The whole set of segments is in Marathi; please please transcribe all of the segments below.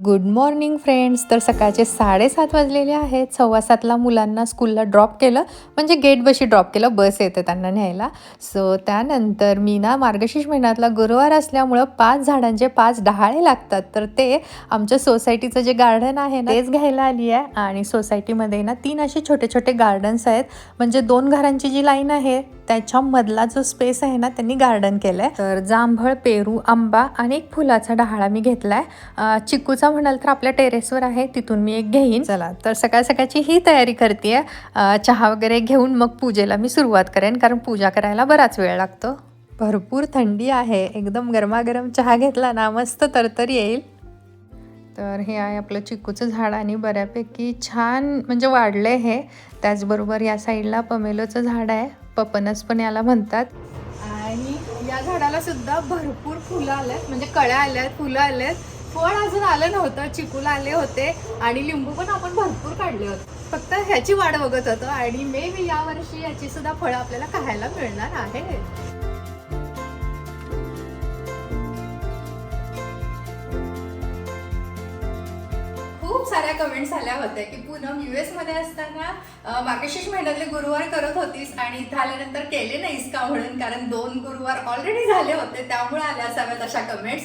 गुड मॉर्निंग फ्रेंड्स तर सकाळचे साडेसात वाजलेले आहेत. सव्वा सातला मुलांना स्कूलला ड्रॉप केलं. म्हणजे गेट बशी ड्रॉप केलं. बस येते त्यांना न्यायला. सो त्यानंतर मी ना मार्गशीर्ष महिन्यातला गुरुवार असल्यामुळं पाच झाडांचे पाच डहाळे लागतात. तर ते आमच्या सोसायटीचं जे गार्डन आहे ना तेच घ्यायला आली आहे. आणि सोसायटीमध्ये ना तीन असे छोटे छोटे गार्डन्स आहेत. म्हणजे दोन घरांची जी लाईन आहे त्याच्यामधला जो स्पेस आहे ना त्यांनी गार्डन केलं आहे तर जांभळ पेरू आंबा आणि एक फुलाचा डहाळा मी घेतला आहे चिकूचा म्हणाल तर आपल्या टेरेसवर आहे तिथून मी एक घेईन. चला तर सकाळ सकाळची ही तयारी करते चहा वगैरे घेऊन मग पूजेला मी सुरुवात करेन कारण पूजा करायला बराच वेळ लागतो. भरपूर थंडी आहे. एकदम गरमागरम चहा घेतला ना मस्त तरतरी येईल. तर हे आहे आपलं चिकूचं झाड आणि बऱ्यापैकी छान म्हणजे वाढलं हे. त्याचबरोबर या साईडला पमेलोचं झाड आहे. पपनस पण याला म्हणतात. आणि या झाडाला सुद्धा भरपूर फुलं आल्यात म्हणजे कळ्या आल्यात फुलं आल्यात फळ अजून आलं नव्हतं चिकूला आले होते आणि लिंबू पण आपण भरपूर काढले होते. फक्त ह्याची वाढ बघत होतो आणि मे बी यावर्षी याची सुद्धा फळं आपल्याला खायला मिळणार आहे. खूप साऱ्या कमेंट्स आल्या होत्या की पूनम युएसमध्ये असताना मागेशीच महिन्यातले गुरुवार करत होतीस आणि इथं आल्यानंतर केले नाहीस का म्हणून कारण दोन गुरुवार ऑलरेडी झाले होते त्यामुळे आल्या असाव्यात अशा कमेंट्स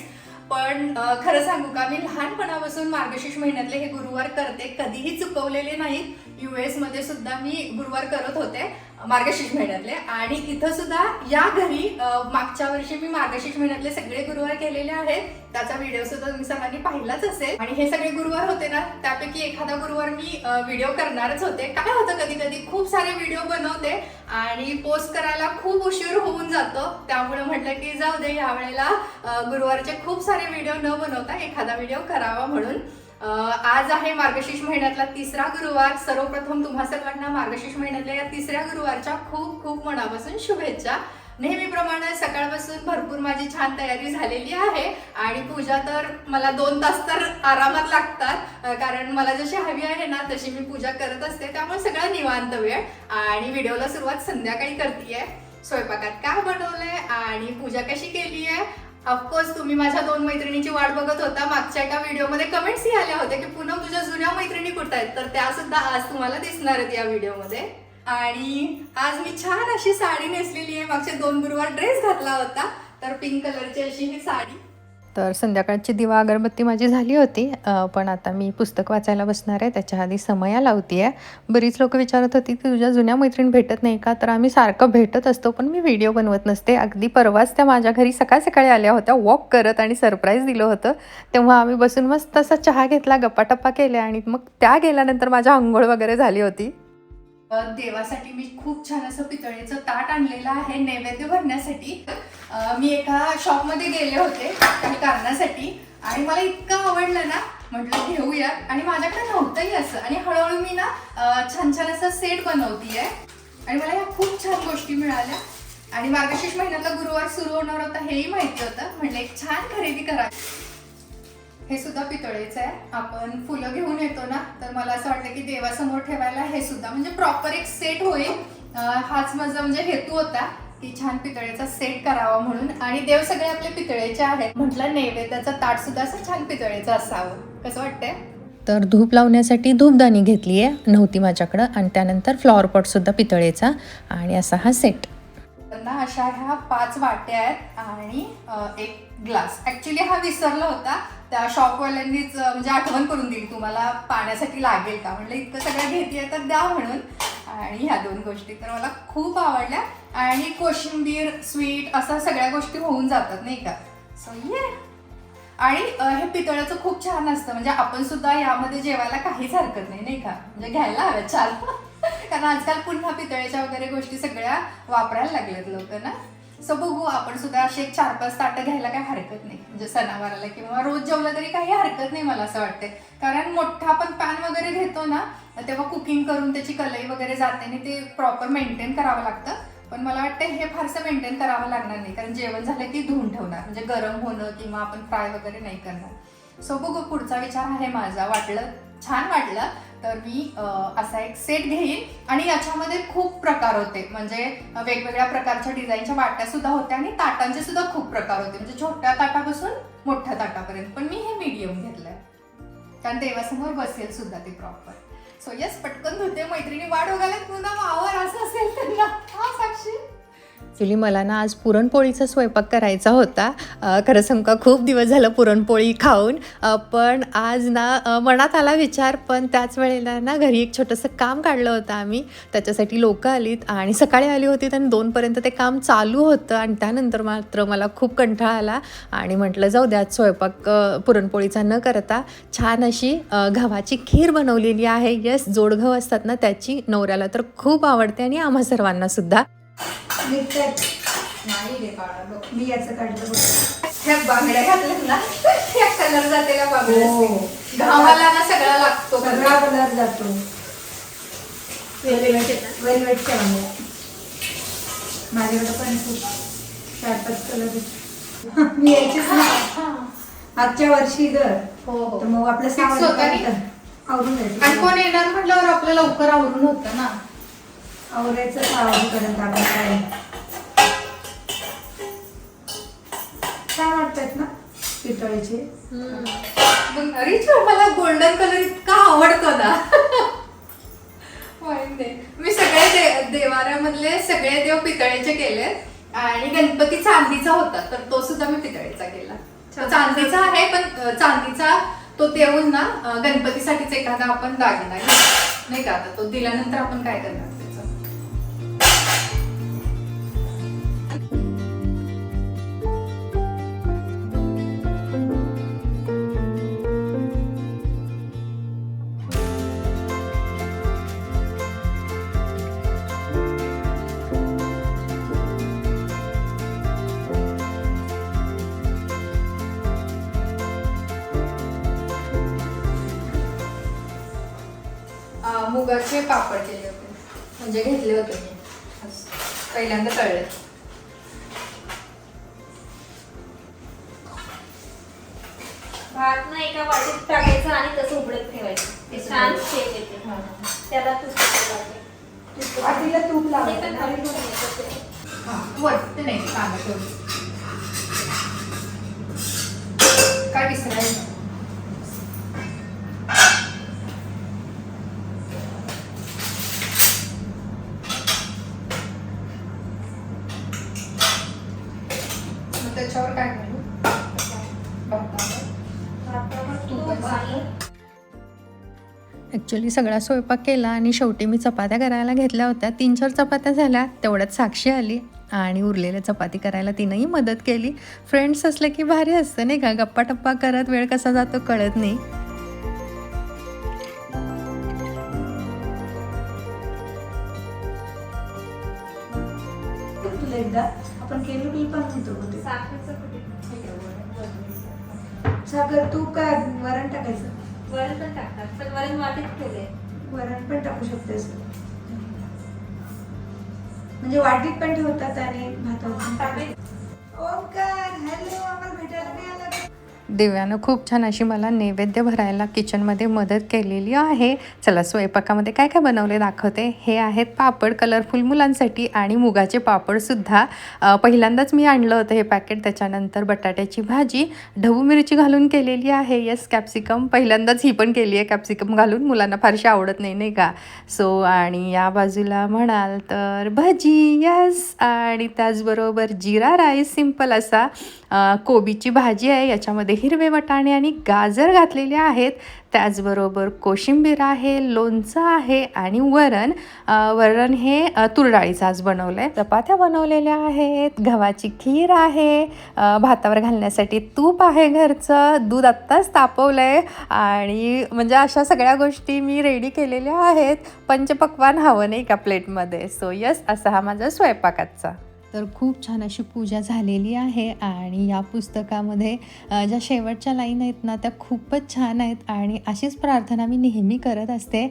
पण खरं सांगू का मी लहानपणापासून मार्गशीर्ष महिन्यातले हे गुरुवार करते. कधीही चुकवलेले नाहीत. युएसमध्ये सुद्धा मी गुरुवार करत होते. मार्गशीर्ष महिन्यातले. आणि इथं सुद्धा या घरी मागच्या वर्षी मी मार्गशीर्ष महिन्यातले सगळे गुरुवार केलेले आहेत. त्याचा व्हिडिओ सुद्धा तुम्ही सर्वांनी पाहिलाच असेल. आणि हे सगळे गुरुवार होते ना त्यापैकी एखादा गुरुवार मी व्हिडिओ करणारच होते. काय होतं कधी कधी खूप सारे व्हिडिओ बनवते आणि पोस्ट करायला खूप उशीर होऊन जातो. त्यामुळे म्हटलं की जाऊ दे या वेळेला गुरुवारचे खूप सारे व्हिडिओ न बनवता एखादा व्हिडिओ करावा म्हणून. आज आहे मार्गशीर्ष महिन्यातला तिसरा गुरुवार. सर्वप्रथम तुम्हा सर्वांना मार्गशीर्ष महिन्यातल्या या तिसऱ्या गुरुवारच्या खूप खूप मनापासून शुभेच्छा. नेहमीप्रमाणे सकाळपासून भरपूर माझी छान तयारी झालेली आहे. आणि पूजा तर मला दोन तास तर आरामात लागतात. कारण मला जशी हवी आहे ना तशी मी पूजा करत असते. त्यामुळे सगळा निवांत वेळ. आणि व्हिडिओला सुरुवात संध्याकाळी करतेय. स्वयंपाकात काय बनवलंय? आणि पूजा कशी केली आहे ऑफकोर्स तुम्ही माझ्या दोन मैत्रिणीची वाट बघत होता. मागच्या एका व्हिडिओमध्ये कमेंट्सही आल्या होत्या की पुन्हा तुझ्या जुन्या मैत्रिणी कुठं आहेत? तर त्या सुद्धा आज तुम्हाला दिसणार आहेत या व्हिडिओमध्ये. आणि आज मी छान अशी साडी नेसलेली आहे. मागच्या दोन गुरुवार ड्रेस घातला होता. तर पिंक कलरची अशी ही साडी. तर संध्याकाळची दिवा अगरबत्ती माझी झाली होती पण आता मी पुस्तक वाचायला बसणार आहे त्याच्या आधी समया लावती आहे. बरीच लोक विचारत होती की तुझ्या जुन्या मैत्रीण भेटत नाही का? तर आम्ही सारखं भेटत असतो पण मी व्हिडिओ बनवत नसते. अगदी परवाच त्या माझ्या घरी सकाळ सकाळी आल्या होत्या वॉक करत आणि सरप्राईज दिलं होतं. तेव्हा आम्ही बसून मस्त असा चहा घेतला गप्पाटप्पा केल्या आणि मग त्या गेल्यानंतर माझ्या आंघोळ वगैरे झाली होती. देवासाठी मी खूप छान असं पितळेचं ताट आणलेलं आहे नैवेद्य भरण्यासाठी. मी एका शॉपमध्ये गेले होते काही कारणासाठी. आणि मला इतकं आवडलं ना म्हटलं घेऊया आणि माझ्याकडे नव्हतंही असं. आणि हळूहळू मी ना छान छान असं सेट बनवतीये. आणि मला ह्या खूप छान गोष्टी मिळाल्या. आणि मार्गशीर्ष महिन्यातला गुरुवार सुरू होणार होता हेही माहिती होतं. म्हटलं एक छान खरेदी करा. हे सुद्धा पितळेचं आहे. आपण फुलं घेऊन येतो ना तर मला असं वाटतं की देवासमोर ठेवायला हे सुद्धा म्हणजे प्रॉपर एक सेट होईल. हाच माझा म्हणजे हेतू होता की छान पितळेचा सेट करावा म्हणून. आणि देव सगळे आपले पितळेचे आहेत. म्हटलं नैवेद्याचं ताट सुद्धा असं छान पितळेचं असावं. कसं वाटतंय? तर धूप लावण्यासाठी धूपदाणी घेतली आहे नव्हती माझ्याकडं. आणि त्यानंतर फ्लॉवर पॉटसुद्धा पितळेचा. आणि असा हा सेट त्यांना अशा ह्या पाच वाट्या आहेत आणि एक ग्लास. ऍक्च्युली हा विसरला होता. त्या शॉपवाल्यांनीच म्हणजे आठवण करून दिली. तुम्हाला पाण्यासाठी लागेल का? म्हणलं इतकं सगळं घेते तर द्या म्हणून. आणि ह्या दोन गोष्टी. तर मला खूप आवडल्या. आणि कोशिंबीर स्वीट असा सगळ्या गोष्टी होऊन जातात नाही का? सो ये आणि हे पितळाचं खूप छान असतं. म्हणजे आपण सुद्धा यामध्ये जेवायला काहीच हरकत नाही नाही का? म्हणजे घ्यायला हव्या चाल. कारण आजकाल पुन्हा पितळेच्या वगैरे गोष्टी सगळ्या वापरायला लागल्यात लोक ना. सो बघू आपण सुद्धा असे एक चार पाच ताटं घ्यायला काही हरकत नाही. म्हणजे सणावाराला किंवा रोज जेवलं तरी काही हरकत नाही मला असं वाटते कारण मोठा आपण पॅन वगैरे घेतो ना तेव्हा कुकिंग करून त्याची कलई वगैरे जाते आणि ते प्रॉपर मेंटेन करावं लागतं. पण मला वाटतं हे फारसं मेंटेन करावं लागणार नाही. कारण जेवण झालं की धुवून ठेवणार. म्हणजे गरम होणं किंवा आपण फ्राय वगैरे नाही करणार. सो बघू पुढचा विचार आहे माझा. वाटलं छान वाटलं. तर मी असा एक सेट घेईन. आणि याच्यामध्ये खूप प्रकार होते. म्हणजे वेगवेगळ्या प्रकारच्या डिझाईनच्या वाट्या सुद्धा होत्या आणि ताटांचे सुद्धा खूप प्रकार होते. म्हणजे छोट्या ताटापासून मोठ्या ताटापर्यंत. पण मी हे मीडियम घेतलंय. कारण देवासमोर बसेल सुद्धा ते प्रॉपर सो यस पटकन धुते मैत्रिणी. वाढ बघायला पुन्हा वावर असं असेल त्यांना. हा साक्षी? ॲक्च्युली मला ना आज पुरणपोळीचा स्वयंपाक करायचा होता. खरं सांगू का खूप दिवस झालं पुरणपोळी खाऊन. पण आज ना मनात आला विचार पण त्याच वेळेला ना घरी एक छोटंसं काम काढलं होतं आम्ही. त्याच्यासाठी लोकं आलीत आणि सकाळी आली होती आणि दोनपर्यंत ते काम चालू होतं आणि त्यानंतर मात्र मला खूप कंठाळा आला आणि म्हटलं जाऊ द्या आज स्वयंपाक पुरणपोळीचा न करता छान अशी गव्हाची खीर बनवलेली आहे. यस जोडघव असतात ना त्याची नवऱ्याला तर खूप आवडते आणि आम्हा सर्वांनासुद्धा निघतात नाही रे बाळा बघ. मी याचं काढलं बघ. ह्या बांगड्या घातल्यात ना त्या कलर जातेला बांगड्या हो. घामाला ना सगळा लागतो सगळा कलर जातो. वेलवेटच्या बांगड्या. माझ्याकडे पण खूप चार पाच कलर मी यायचीच मागच्या वर्षी जर हो हो. तर मग आपलं Fix होतं नी? सावध आवरून आणि जायचं कोण येणार म्हटल्यावर आपलं लवकर आवरून होतं ना. आवरायचं काय? छान वाटतात ना पितळेचे? रिच मला गोल्डन कलर इतका आवडतो ना. मी सगळे दे- देवाऱ्यामधले सगळे देव पितळेचे केले आणि गणपती चांदीचा होता तर तो सुद्धा मी पितळेचा केला. चांदीचा आहे पण चांदीचा तो देऊन ना गणपतीसाठीच एखादा आपण दागिना. नाही का? आता तो दिल्यानंतर आपण काय करणार? मुगाचे पापड केले होते. म्हणजे घेतले होते मी. पहिल्यांदा तळले. भात ना एका वाटीत टाकायचं आणि तसं उघडत ठेवायचं. ते छान शेप येते. त्याला तूप. तूप वाटीला तूप ते लावायचं पण आणि घरी बनवायचं ते. वरती नाही कांदा काय विसरायचं ॲक्च्युली सगळा स्वयंपाक केला आणि शेवटी मी चपात्या करायला घेतल्या होत्या. तीन चार चपात्या झाल्या तेवढ्यात साक्षी आली आणि उरलेल्या चपाती करायला तिनंही मदत केली. फ्रेंड्स असले की भारी असतं नाही का? गप्पा टप्पा करत वेळ कसा जातो कळत नाही. वरण पण टाकू शकतेस म्हणजे वाटीत पण ठेवतात आणि भातावर ओमकार हॅलो आम्हाला भेटायला नाही आला. का? दिव्यानं खूप छान अशी मला नैवेद्य भरायला किचनमध्ये मदत केलेली आहे. चला स्वयंपाकामध्ये काय काय बनवले दाखवते? हे आहेत पापड कलरफुल मुलांसाठी आणि मुगाचे पापडसुद्धा पहिल्यांदाच मी आणलं होतं हे पॅकेट त्याच्यानंतर बटाट्याची भाजी ढबू मिरची घालून केलेली आहे. येस कॅप्सिकम पहिल्यांदाच ही पण केली आहे कॅप्सिकम घालून. मुलांना फारशी आवडत नाही नाही का? सो आणि या बाजूला म्हणाल तर भजी यस आणि त्याचबरोबर जिरा राईस सिंपल असा कोबीची भाजी आहे. याच्यामध्ये हिरवे वटाणे आणि गाजर घातलेले आहेत. त्याचबरोबर कोशिंबीर आहे लोणचं आहे आणि वरण. वरण हे तुरडाळीचं आज बनवलं आहे चपात्या बनवलेल्या आहेत. गव्हाची खीर आहे. भातावर घालण्यासाठी तूप आहे घरचं. दूध आत्ताच तापवलं आहे आणि म्हणजे अशा सगळ्या गोष्टी मी रेडी केलेल्या आहेत. पंचपक्वान हवं नाही का प्लेटमध्ये सो यस असा हा माझा स्वयंपाकाचा. तर खूप छान अशी पूजा झालेली आहे आणि या पुस्तकामध्ये ज्या शेवटच्या लाईन आहेत ना त्या खूपच छान आहेत आणि अशीच प्रार्थना मी नेहमी करत असते.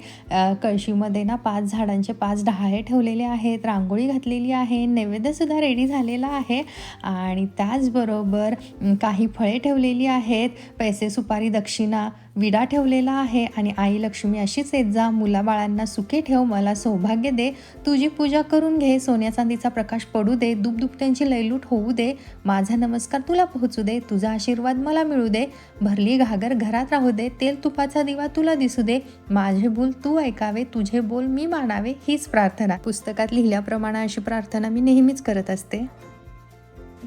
कळशीमध्ये ना पाच झाडांचे पाच डहाळे ठेवलेले आहेत रांगोळी घातलेली आहे नैवेद्यसुद्धा रेडी झालेला आहे आणि त्याचबरोबर काही फळे ठेवलेली आहेत. पैसे सुपारी दक्षिणा विडा ठेवलेला आहे आणि आई लक्ष्मी अशीच येत जा मुलाबाळांना सुखी ठेव मला सौभाग्य दे. तुझी पूजा करून घे सोन्या चांदीचा प्रकाश पडू दे दुपदुपट्यांची लयलूट होऊ दे. माझा नमस्कार तुला पोहोचू दे तुझा आशीर्वाद मला मिळू दे. भरली घागर घरात राहू दे तेल तुपाचा दिवा तुला दिसू दे. माझे बोल तू ऐकावे तुझे बोल मी मानावे हीच प्रार्थना. पुस्तकात लिहिल्याप्रमाणे अशी प्रार्थना मी नेहमीच करत असते.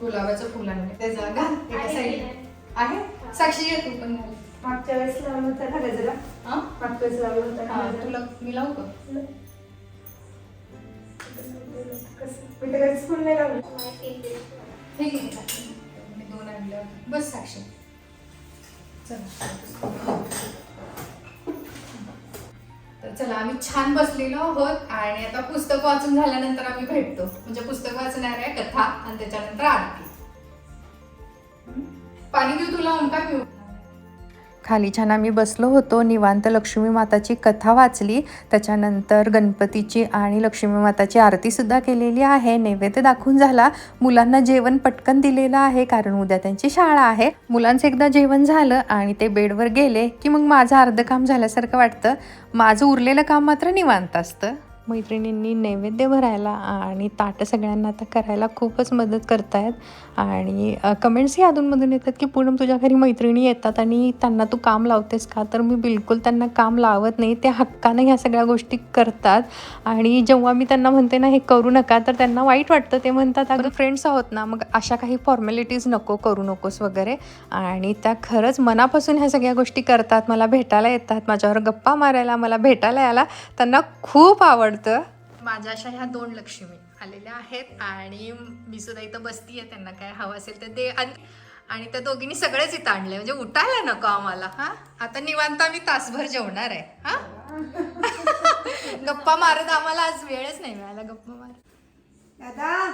गुलाबाचं फुल आहे? साक्षी तू पण. मागच्या वेळेस लावलं होतं ना गजरा हा? मागच्या वेळेस लावलं होतं हा, ना गजरा. तुला मी लावू का कसं? मी तर कधीच फुल नाही लावलं हे घे मी दोन बस साक्षी चला तर चला आम्ही छान बसलेलो आहोत आणि आता पुस्तक वाचून झाल्यानंतर आम्ही भेटतो म्हणजे पुस्तक वाचणार आहे कथा आणि त्याच्यानंतर आरती? पाणी देऊ तुला ओंकार पिऊ खाली छान आम्ही बसलो होतो. निवांत लक्ष्मी माताची कथा वाचली. त्याच्यानंतर गणपतीची आणि लक्ष्मी माताची आरतीसुद्धा केलेली आहे. नैवेद्य दाखवून झाला. मुलांना जेवण पटकन दिलेलं आहे कारण उद्या त्यांची शाळा आहे. मुलांचं एकदा जेवण झालं आणि ते बेडवर गेले की मग माझं अर्धं काम झाल्यासारखं वाटतं. माझं उरलेलं काम मात्र निवांत असतं. मैत्रिणींनी नैवेद्य भरायला आणि ताटं सगळ्यांना आता करायला खूपच मदत करतायत. आणि कमेंट्सही अधूनमधून येतात की पूनम तुझ्या घरी मैत्रिणी येतात आणि त्यांना तू काम लावतेस का? तर मी बिलकुल त्यांना काम लावत नाही. ते हक्कानं ह्या सगळ्या गोष्टी करतात. आणि जेव्हा मी त्यांना म्हणते ना हे करू नका तर त्यांना वाईट वाटतं. ते म्हणतात अगं फ्रेंड्स आहोत ना मग अशा काही फॉर्मॅलिटीज नको करू नकोस वगैरे. आणि त्या खरंच मनापासून ह्या सगळ्या गोष्टी करतात. मला भेटायला येतात. माझ्यावर गप्पा मारायला मला भेटायला यायला त्यांना खूप आवडतं. माझ्या अशा ह्या दोन लक्ष्मी आलेल्या आहेत आणि मी सुद्धा इथं बसतीये त्यांना काय हवं असेल तर दे आणि आणि त्या दोघींनी सगळेच इथं आणले म्हणजे उठायला नको आम्हाला. हा? आता निवांत आम्ही तासभर जेवणार आहे. हा? गप्पा मारत आम्हाला आज वेळच नाही मिळाला. गप्पा मार. दादा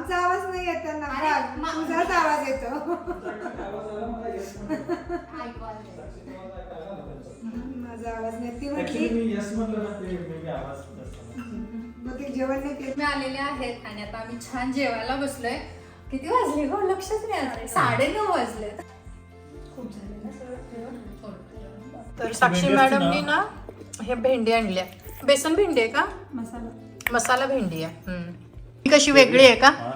आमचा आवाज नाही येत त्यांना. अरे, बघ, मा- तुझाच आवाज येतो. ऐकू आलं. माझा आवाज नाही ती Actually म्हटली मी yes म्हणलं ना ते maybe आवाज नसतो. बहुतेक जेवण नाही केलं. मी आलेले आहेत आणि आता आम्ही छान जेवायला बसलोय. किती वाजले हो लक्षच नाही आलं. साडे नऊ वाजले. खूप झाले ना सगळं जेवण? थोडं. तर साक्षी भेंडी असते मॅडमनी ना हे भेंडी आणली आहे. बेसन भेंडी आहे का? मसाला. मसाला भेंडी आहे. हम्म. ही कशी वेगळी आहे का? हा.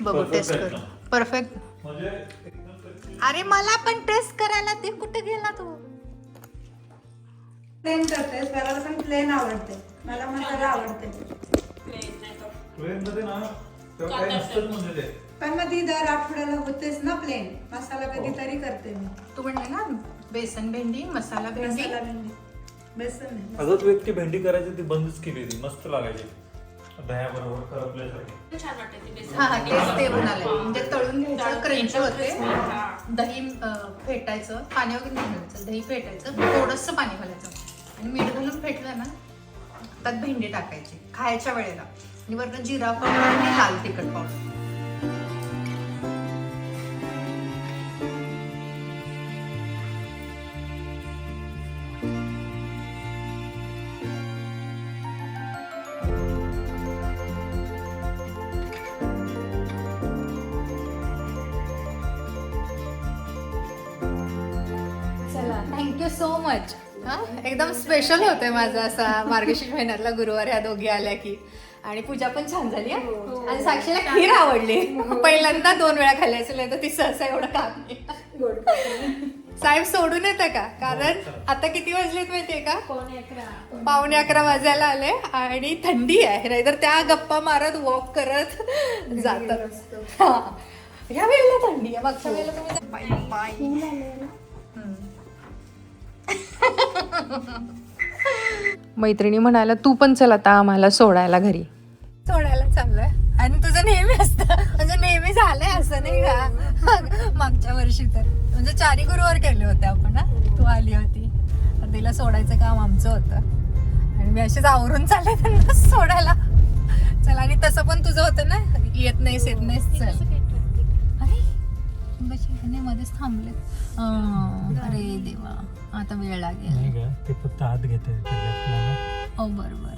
बघू टेस्ट कर. परफेक्ट म्हणजे अरे मला पण टेस्ट करायला ते कुठे गेला तू? प्लेन करते. त्याला पण प्लेन आवडते. मला मसाला आवडते. म्हणजे. पण मग ती दर आठवड्याला होतेच ना प्लेन मसाला कधीतरी करते मी. तू म्हणले ना बेसन भेंडी मसाला भेंडी. मसाला भेंडी. बेसन नाही अगं तू एक ती भेंडी करायची ती बंदच केली होती. मस्त लागायची. दह्याबरोबर करपल्यासारखी. छान वाटते ती बेसन. हा हा तेच ते म्हणाले. म्हणजे तळून घ्यायचं क्रंची होते. दही अं, फेटायचं पाणी वगैरे नाही घालायचं दही फेटायचं थोडंसं पाणी घालायचं. आणि मीठ घालून फेटलं ना त्यात भेंडी टाकायची खायच्या वेळेला. आणि वरनं जिरा पावडर आणि लाल तिखट पावडर. सो मच हा? एकदम स्पेशल होते माझा असा मार्गशीर्ष महिन्यातला गुरुवार ह्या दोघी आल्या की. आणि पूजा पण छान झाली हा? आणि साक्षीला खीर आवडली. पहिल्यांदा दोन वेळा खाल्ली असेल नाही तर ती सहसा एवढं काम नाही. साहेब सोडून येतं का? कारण आता किती वाजलेत माहितीये का? पावणे अकरा. वाजायला आले आणि थंडी आहे. नाहीतर त्या गप्पा मारत वॉक करत जातात. हा. ह्या वेळेला थंडी आहे मागच्या वेळेला तुम्ही पायी पायी मैत्रिणी म्हणाला तू पण चल आता आम्हाला सोडायला घरी. सोडायला चाललंय. आणि तुझं नेहमी असतं. म्हणजे नेहमी झालंय असं नाही का? मागच्या वर्षी तर. म्हणजे चारी गुरुवार केले होते आपण तू आली होती. तर तिला सोडायचं काम आमचं होतं. आणि मी असेच आवरून चालले त्यांना सोडायला. चल आणि तसं पण तुझं होतं ना? येत नाहीस येत नाहीस चल. नाही मध्येच थांबले. अरे देवा आता वेळ लागेल. नाही का ते फक्त आत घेते हो बरोबर.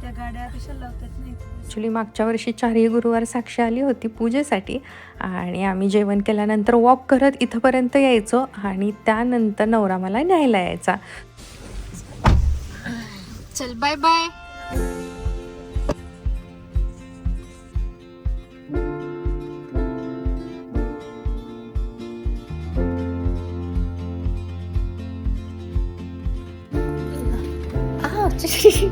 त्या गाड्या कशा लावतात नाही ॲक्च्युली मागच्या वर्षी चारही गुरुवार साक्षी आली होती पूजेसाठी आणि आम्ही जेवण केल्यानंतर वॉक करत इथंपर्यंत यायचो आणि त्यानंतर नवरा मला न्यायला यायचा चल बाय बाय अशा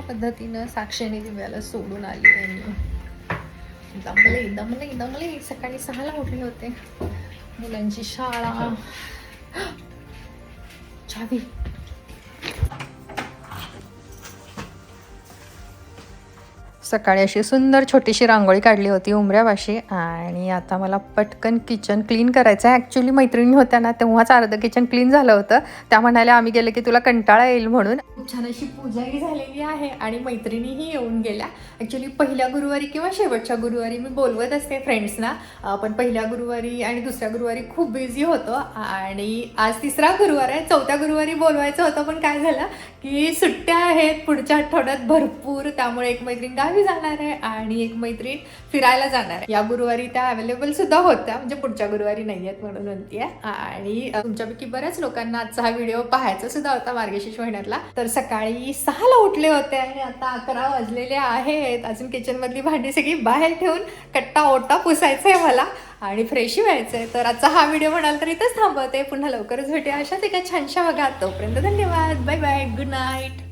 पद्धतीनं साक्षीने दिव्याला सोडून आली आहे मी. दमले दमले दमले. सकाळी सहाला उठले होते. मुलांची शाळा. चावी. सकाळी अशी सुंदर छोटीशी रांगोळी काढली होती उमऱ्यापाशी. आणि आता मला पटकन किचन क्लीन करायचं आहे ॲक्च्युली मैत्रिणी होत्या ना तेव्हाच अर्धं किचन क्लीन झालं होतं. त्या म्हणाल्या आम्ही गेले की तुला कंटाळा येईल म्हणून. खूप छान अशी पूजाही झालेली आहे आणि मैत्रिणीही येऊन गेल्या. ॲक्च्युली पहिल्या गुरुवारी किंवा शेवटच्या गुरुवारी मी बोलवत असते फ्रेंड्सना पण पहिल्या गुरुवारी आणि दुसऱ्या गुरुवारी खूप बिझी होतो. आणि आज तिसरा गुरुवार आहे. चौथ्या गुरुवारी बोलवायचं होतं पण काय झालं? की सुट्ट्या आहेत पुढच्या आठवड्यात भरपूर त्यामुळे एक मैत्रीण गावी जाणार आहे आणि एक मैत्रीण फिरायला जाणार आहे. या गुरुवारी त्या अवेलेबल सुद्धा होत्या म्हणजे पुढच्या गुरुवारी नाही आहेत म्हणून म्हणते आणि तुमच्यापैकी बऱ्याच लोकांना आजचा हा व्हिडिओ पाहायचा सुद्धा होता मार्गशीर्ष महिन्यातला. तर सकाळी सहाला उठले होते आणि आता अकरा वाजलेले आहेत. अजून किचनमधली भांडी सगळी बाहेर ठेवून कट्टा ओटा पुसायचा आहे मला. आणि फ्रेशही व्हायचं आहे तर आजचा हा व्हिडिओ म्हणाल तर इथंच थांबवते. पुन्हा लवकरच भेटूया. अशाच एका छानशा बघा तोपर्यंत धन्यवाद. Bye bye good night